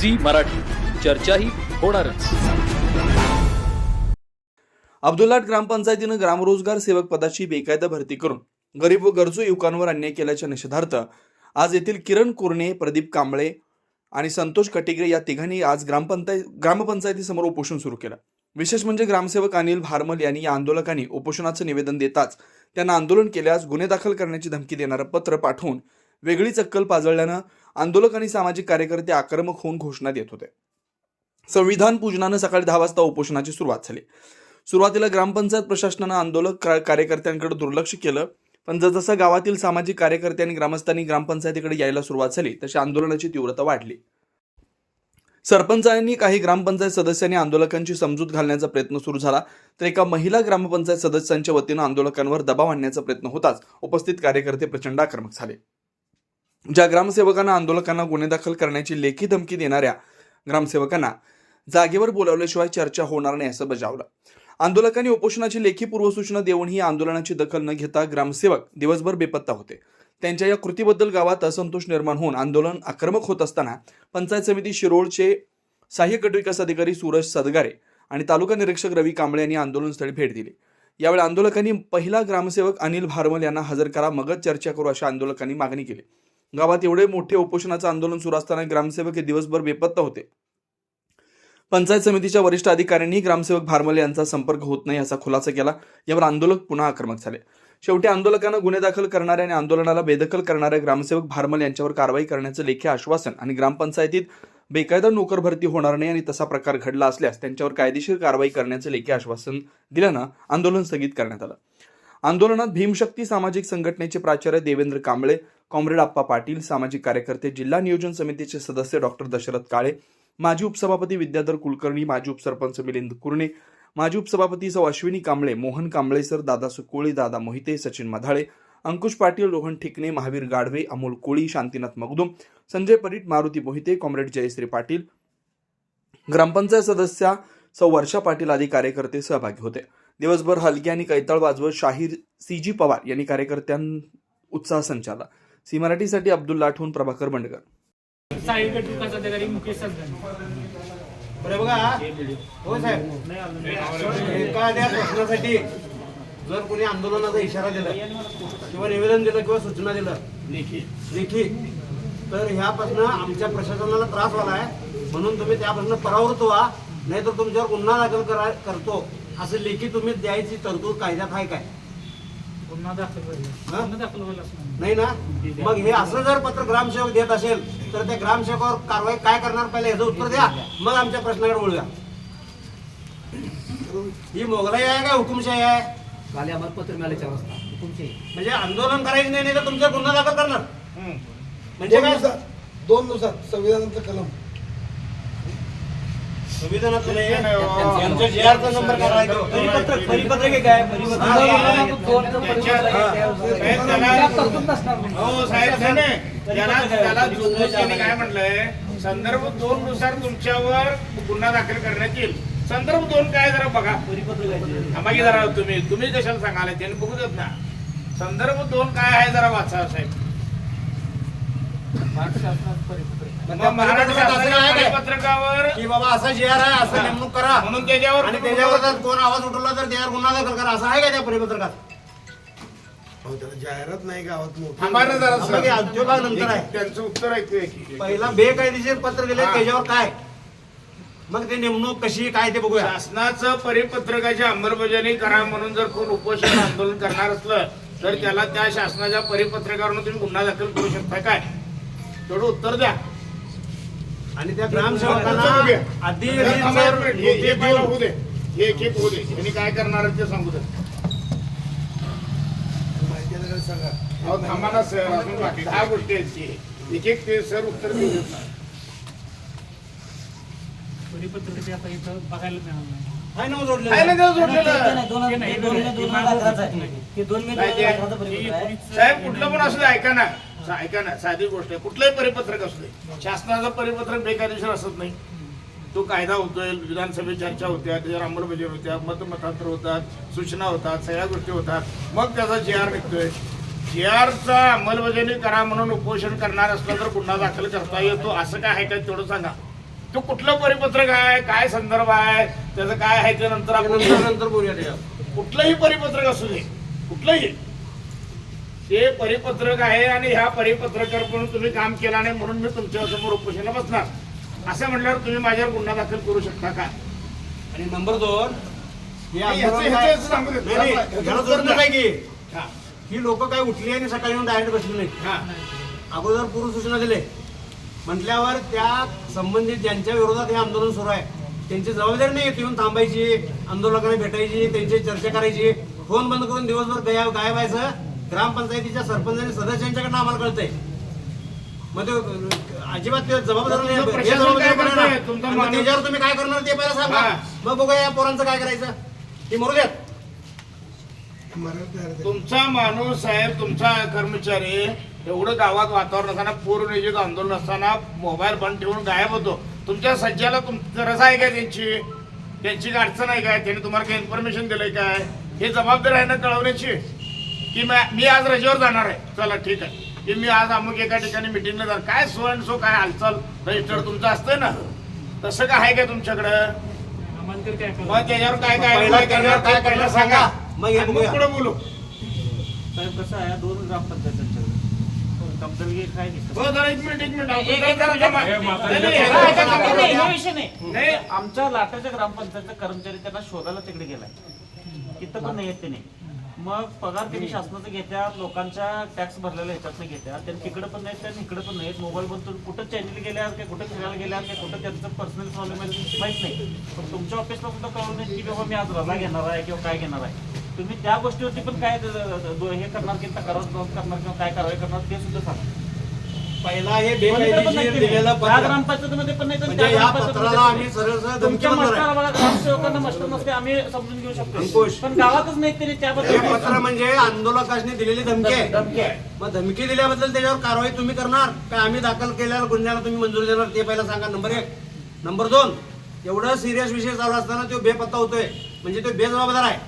Zee Marathi. चर्चाही होणारच. अब्दुल्लाट ग्रामपंचायतीनं ग्रामरोजगार सेवक पदाची बेकायदा भरती करून गरीब व गरजू युवकांवर अन्याय केल्याच्या निषेधार्थ आज येथील किरण कुरणे प्रदीप कांबळे आणि संतोष कटिगरे या तिघांनी आज ग्रामपंचायत ग्रामपंचायतीसमोर उपोषण सुरू केलं. विशेष म्हणजे ग्रामसेवक अनिल भारमल यांनी या आंदोलकांनी उपोषणाचं निवेदन देताच त्यांना आंदोलन केल्यास गुन्हे दाखल करण्याची धमकी देणारं पत्र पाठवून वेगळी चक्कल पाजळल्यानं आंदोलक आणि सामाजिक कार्यकर्ते आक्रमक होऊन घोषणा देत होते. संविधान पूजनानं सकाळी दहा वाजता उपोषणाची सुरुवात झाली. सुरुवातीला ग्रामपंचायत प्रशासनानं आंदोलक कार्यकर्त्यांकडे दुर्लक्ष केलं पण जसजसं गावातील सामाजिक कार्यकर्ते आणि ग्रामस्थांनी ग्रामपंचायतीकडे यायला सुरुवात झाली तशी आंदोलनाची तीव्रता वाढली. सरपंचांनी काही ग्रामपंचायत सदस्यांनी आंदोलकांची समजूत घालण्याचा प्रयत्न सुरू झाला तर एका महिला ग्रामपंचायत सदस्यांच्या वतीनं आंदोलकांवर दबाव आणण्याचा प्रयत्न होताच उपस्थित कार्यकर्ते प्रचंड आक्रमक झाले. ज्या ग्रामसेवकांना आंदोलकांना गुन्हे दाखल करण्याची लेखी धमकी देणाऱ्या ग्रामसेवकांना जागेवर बोलावल्याशिवाय चर्चा होणार नाही असं बजावलं. आंदोलकांनी उपोषणाची लेखी पूर्वसूचना देऊनही आंदोलनाची दखल न घेता ग्रामसेवक दिवसभर बेपत्ता होते. त्यांच्या या कृतीबद्दल गावात असंतोष निर्माण होऊन आंदोलन आक्रमक होत असताना पंचायत समिती शिरोळचे सहाय्यक गटविकास अधिकारी सूरज सदगारे आणि तालुका निरीक्षक रवी कांबळे यांनी आंदोलनस्थळी भेट दिली. यावेळी आंदोलकांनी पहिला ग्रामसेवक अनिल भारमल यांना हजर करा मगच चर्चा करू अशा आंदोलकांनी मागणी केली. गावात एवढे मोठे उपोषणाचं आंदोलन सुरू असताना ग्रामसेवक हे दिवसभर बेपत्ता होते. पंचायत समितीच्या वरिष्ठ अधिकाऱ्यांनी ग्रामसेवक भारमले यांचा संपर्क होत नाही असा खुलासा केला. यावर आंदोलक पुन्हा आक्रमक झाले. शेवटी आंदोलकांना गुन्हे दाखल करणाऱ्या आणि आंदोलनाला बेदखल करणाऱ्या ग्रामसेवक भारमल यांच्यावर कारवाई करण्याचं लेखी आश्वासन आणि ग्रामपंचायतीत बेकायदा नोकर भरती होणार नाही आणि तसा प्रकार घडला असल्यास त्यांच्यावर कायदेशीर कारवाई करण्याचं लेखी आश्वासन दिल्यानं आंदोलन स्थगित करण्यात आलं. आंदोलनात भीमशक्ती सामाजिक संघटनेचे प्राचार्य देवेंद्र कांबळे कॉम्रेड आप्पा पाटील सामाजिक कार्यकर्ते जिल्हा नियोजन समितीचे सदस्य डॉक्टर दशरथ काळे माजी उपसभापती विद्याधर कुलकर्णी माजी उपसरपंच मिलिंद कुर्णे माजी उपसभापती सौ अश्विनी कांबळे मोहन कांबळे सर दादा सुकोळी दादा मोहिते सचिन मधाळे अंकुश पाटील रोहन ठिकणे महावीर गाढवे अमोल कोळी शांतीनाथ मगदुम संजय परीट मारुती मोहिते कॉम्रेड जयश्री पाटील ग्रामपंचायत सदस्या सौ वर्षा पाटील आदी कार्यकर्ते सहभागी होते. दिवसभर हलकी आणि कैताळ वाजवत शाहीर सी जी पवार यांनी कार्यकर्त्यां उत्साह संचारला. सी मराठीसाठी अब्दुल लाठून प्रभाकर बंडकर साहित्य मुकेश बरं बघा. हो साहेब. एखाद्या प्रश्नासाठी जर कोणी आंदोलनाचा इशारा दिला किंवा निवेदन दिलं किंवा सूचना दिलं लेखी लेखी तर ह्यापासून आमच्या प्रशासनाला त्रास झाला आहे. म्हणून तुम्ही त्यापासून परावृत्त व्हा. नाहीतर तुमच्यावर गुन्हा दाखल करा करतो. असं लेखी तुम्ही द्यायची तरतूद कायद्यात आहे काय? दाखल हा? दाखल असं म्हणून. नाही ना? मग हे असं जर पत्र ग्रामसेवक देत असेल तर त्या ग्रामसेवकावर कारवाई काय करणार? पहिले याचं उत्तर द्या. मग आमच्या प्रश्नाकडे वळूया. ही मोगलाई आहे का? हुकुमशाही आहे? काल आम्हाला पत्र मिळाले चार वाजता. हुकुमशाही. म्हणजे आंदोलन करायचं नाही नाही तर तुमच्यावर गुन्हा दाखल करणार. म्हणजे दोन काय? दिवसात दोन दिवसात संविधानाचा कलम. संविधानात नाही आहे. आमच्या जे आर चा नंबर काय राहतो? परिपत्रक परिपत्रक एक आहे. हो साहेब नाही, नाही. त्याला जोडून काय म्हणलंय संदर्भ दोन नुसार तुमच्यावर गुन्हा दाखल करण्यात येईल. संदर्भ दोन काय जरा बघा. थांबा की जरा तुम्ही. तुम्ही कशाला सांगाले त्यांनी बघू देत ना. संदर्भ दोन काय आहे जरा वाचा साहेब. महाराष्ट्र शासनाच्या की बाबा असा जे आर आहे असं नेमणूक करा. म्हणून त्याच्यावर आणि त्याच्यावर जर कोण आवाज उठवला तर त्यावर गुन्हा दाखल करा. असं आहे का त्या परिपत्रकात? अहो, त्याला जाहिरात नाही गावात मोठी. थांबा ना जरा नंतर आहे. त्यांचं उत्तर ऐकूया की. पहिला बेकायदेशीर पत्र दिले हा. त्याच्यावर काय? मग ते नेमणूक कशी काय ते बघूया. शासनाचं परिपत्रकाची अंमलबजावणी करा म्हणून जर कोण उपोषण आंदोलन करणार असलं तर त्याला त्या शासनाच्या परिपत्रकावरून तुम्ही गुन्हा दाखल करू शकता काय? तेवढं उत्तर द्या आणि त्या. ग्रामसेवकांना. हे- हे देऊन- होऊ दे हे एक एक होऊ दे त्यांनी काय करणार आहे ते सांगू दे अहो थांबा ना सर अजून बाकी दहा गोष्टी आहेत की एक एक ते सर उत्तर देऊ देत नाही. परिपत्रक ते आता इथं बघायला मिळालं नाही. आहे ना जोडलेलं? आहे ना त्याला जोडलेलं ते नाही, दोन- ते- काय ते- साहेब कुठलं पण असू दे ऐका ना सा- ऐका ना साधी गोष्ट आहे. कुठलंही परिपत्रक असू दे. शासनाचं परिपत्रक बेकायदेशीर असत नाही. तो कायदा होतोय विधानसभेत चर्चा होत्या त्याच्यावर अंमलबजावणी होत्या मतमतांतर होतात सूचना होतात सगळ्या गोष्टी होतात. मग त्याचा जे आर निघतोय. जे आरचा अंमलबजावणी करा म्हणून उपोषण करणार असलं तर गुन्हा दाखल करता येतो. असं काय आहे का तेवढं सांगा. तो कुठलं परिपत्रक आहे? काय संदर्भ आहे? त्याचं काय आहे ते नंतर आपण नंतर बोलूया त्याच्यावर. कुठलंही परिपत्रक असू दे. कुठलंही. ते परिपत्रक आहे आणि ह्या परिपत्रकावर पण तुम्ही काम केला नाही म्हणून मी तुमच्यासमोर उपोषणाला बसणार. असं म्हटल्यावर तुम्ही माझ्यावर गुन्हा दाखल करू शकता का? आणि नंबर दोन हे नाही, आंदोलन ह्याचं- काय- ह्याचं सांगू दे. नाही, नाही, ह्याला जरूर नाही की? हा, ही लोक काय उठली आणि सकाळी येऊन डायरेक्ट बसली नाही हा. अगोदर पूर्व सूचना दिले. म्हटल्यावर त्या संबंधित ज्यांच्या विरोधात हे आंदोलन सुरू आहे त्यांची जबाबदारी नाही येऊन थांबायची आंदोलकांना भेटायची त्यांची चर्चा करायची. फोन बंद करून दिवसभर गायब गायब व्हायचं. ग्रामपंचायतीच्या सरपंच आणि सदस्यांच्याकडनं आम्हाला कळतंय मग ते अजिबात ते जबाबदारी नाही तुमचं हे प्रशासन जबाबदारी काय कोणाला? करतंय? तुमचा आणि मग माणूस- त्याच्यावर तुम्ही काय करणार ते पहिला सांगा हा. मग बघूया या पोरांचं काय करायचं ती मरू द्यात अर्धे. तुमचा माणूस साहेब तुमचा कर्मचारी एवढं गावात वातावरण असताना पूर्वनियोजित आंदोलन असताना मोबाईल बंद ठेवून गायब होतो तुमच्या सज्जाला तुम रजा आहे काय त्यांची त्यांची अडचण आहे काय त्यांनी तुम्हाला काही इन्फॉर्मेशन दिलंय काय हे जबाबदारी आहे ना कळवण्याची की मी आज रजेवर जाणार आहे. चला ठीक आहे. की मी आज अमुक एका ठिकाणी मिटिंगला जाणार. काय सो अँड सो काय हालचाल? रजिस्टर तुमचं असतंय ना? तसं काय आहे काय तुमच्याकडं मग त्याच्यावर काय काय त्याच्यावर काय करणार सांगा? मग हे पुढे बोलू. साहेब कसं आहे? दोन ग्रामपंचायत हो जरा एक मिनिट एक मिनिट. एक- एक- आपण जरा थांबा. हे नाही, नाही, नाही, नाही नाही. आमच्या लाटाच्या ग्रामपंचायतचा कर्मचारी त्यांना शोधायला तिकडे गेलाय. तिथं पण नाही आहेत त्याने मग पगार त्यांनी शासनाचं घेतात लोकांच्या टॅक्स भरलेल्या ह्याच्यातनं घेतात त्यांनी तिकडे पण नाहीत त्यांनी इकडे पण नाहीत. मोबाईल बंद कुठं चॅनल गेल्या की कुठं फिरायला गेल्या की कुठं त्यांचं पर्सनल प्रॉब्लेम आहे माहीत नाही. पण तुमच्या ऑफिसला सुद्धा कळवलं नाही की बाबा मी आज रजा घेणार आहे किंवा काय घेणार आहे. तुम्ही त्या गोष्टीवरती पण काय हे करणार की तक्रार करणार किंवा काय कारवाई करणार ते सुद्धा सांगा. पहिला हे पण नाही बेकायदेशीर तुम्ही. दिलेलं त्या पत्र. ग्रामपंचायतीमध्ये पण नाही तर म्हणजे त्या या ग्रामपंचायतीमध्ये पत्राला पण आम्ही नाही. सरळ सरळ तुमच्या धमकी मस्ताला बंद बघा ग्रामसेवकांना मस्त नसते आम्ही समजून घेऊ शकतो. अंकुश. पण गावातच नाही तरी हे त्याबद्दल पत्र म्हणजे आंदोलकांनी दिलेली धमकी आहे. धमकी आहे. मग धमकी दिल्याबद्दल त्याच्यावर कारवाई तुम्ही करणार? काय आम्ही दाखल केलेल्या गुन्ह्याला तुम्ही मंजुरी देणार? ते पहिला सांगा. नंबर एक. नंबर दोन. एवढं सिरियस विषय चालू असताना तो बेपत्ता होतोय. म्हणजे तो बेजबाबदार आहे.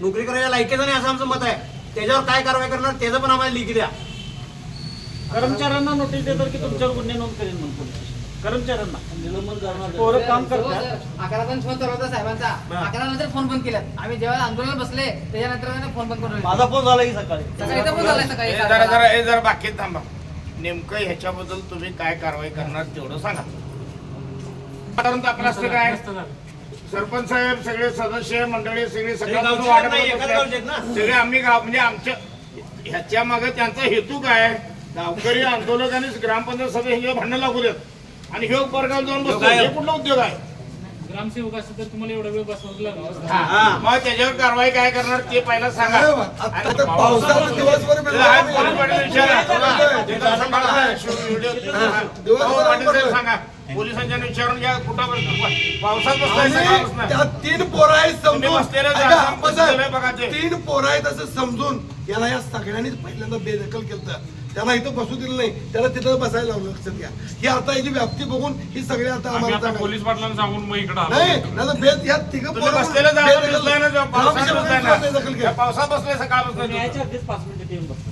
नोकरी करायच्या लायकीचा नाही असं आमचं मत आहे. त्याच्यावर काय कारवाई करणार? त्याचं पण आम्हाला लिखी द्या. कर्मचाऱ्यांना नोटीस देतात की तुमच्यावर गुन्हे नोंद करेन म्हणून पोलीस स्टेशन. कर्मचाऱ्यांना. निलंबन करणार पोरं काम करतात. अकरा पण फोन चालू होता साहेबांचा अकरा नंतर फोन बंद केल्यात. आम्ही जेव्हा आंदोलन बसले त्याच्यानंतर त्याने फोन बंद करून माझा फोन झाला की सकाळी. सकाळी इथं फोन झालाय सकाळी हे जरा जरा हे जरा बाकी थांबा. नेमकं ह्याच्याबद्दल तुम्ही काय कारवाई करणार तेवढं सांगा. आपलं असतं काय. सरपंच साहेब सगळे सदस्य मंडळी सगळे हे सगळे? सगळे आम्ही गाव म्हणजे आमच्या ह्याच्या मागे त्यांचा हेतू काय गावकरी आंदोलक आणि ग्रामपंचायत सभे हे भांडण लागू देत. आणि हे परगाव जाऊन बसतो? हे कुठला उद्योग आहे? ग्रामसेवक असेल तर तुम्हाला एवढा वेळ बसवावं लागला हा. मग त्याच्यावर कारवाई काय करणार ते पहिला सांगा. सांगा. पोलिसांच्या विचारून घ्या कुठं बस- पावसात बसलाय त्या तीन पोरं आहेत समजून. तीन पोरं आहेत असं समजून. याला या सगळ्यांनीच पहिल्यांदा बेदखल केलं त्याला इथं बसू दिलं नाही. त्याला तिथं बसायला लावलं. लक्षात घ्या. ही आता याची व्याप्ती बघून ही सगळे आता आम्हाला पोलीस पाटलांना सांगून मग इकडे आलो. नाही नाही तर बेद ह्या तिघं तुम्ही पोरं बसलेलं जागा बेदखल- दिसलाय ना जेव्हा पावसात बसलाय पावसात बसलाय सकाळ न्यायाच्या अगदीच पाच मिनिटं येऊन बसतो